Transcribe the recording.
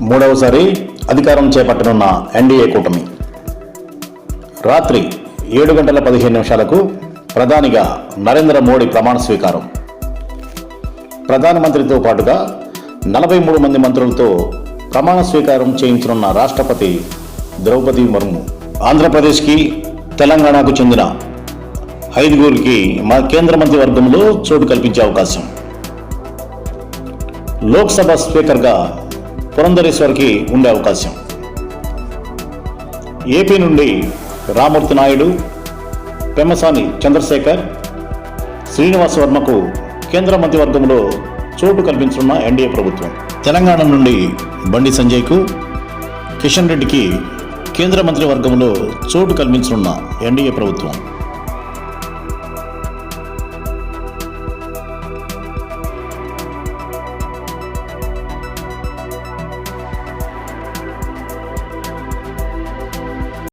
మూడవసారి అధికారం చేపట్టనున్న ఎన్డీఏ కూటమి. రాత్రి ఏడు గంటల పదిహేను నిమిషాలకు ప్రధానిగా నరేంద్ర మోడీ ప్రమాణ స్వీకారం. ప్రధానమంత్రితో పాటుగా నలభై మూడు మంది మంత్రులతో ప్రమాణ స్వీకారం చేయించనున్న రాష్ట్రపతి ద్రౌపది ముర్ము ఆంధ్రప్రదేశ్కి తెలంగాణకు చెందిన ఐదుగురికి మా కేంద్ర మంత్రివర్గంలో చోటు కల్పించే అవకాశం. లోక్సభ స్పీకర్గా పురంధరేశ్వర్కి ఉండే అవకాశం. ఏపీ నుండి రామూర్తి నాయుడు పెమ్మసాని చంద్రశేఖర్ శ్రీనివాస్ వర్మకు కేంద్ర మంత్రివర్గంలో చోటు కల్పించనున్న ఎన్డీఏ ప్రభుత్వం. తెలంగాణ నుండి బండి సంజయ్కు కిషన్ రెడ్డికి కేంద్ర మంత్రివర్గంలో చోటు కల్పించనున్న ఎన్డీఏ ప్రభుత్వం.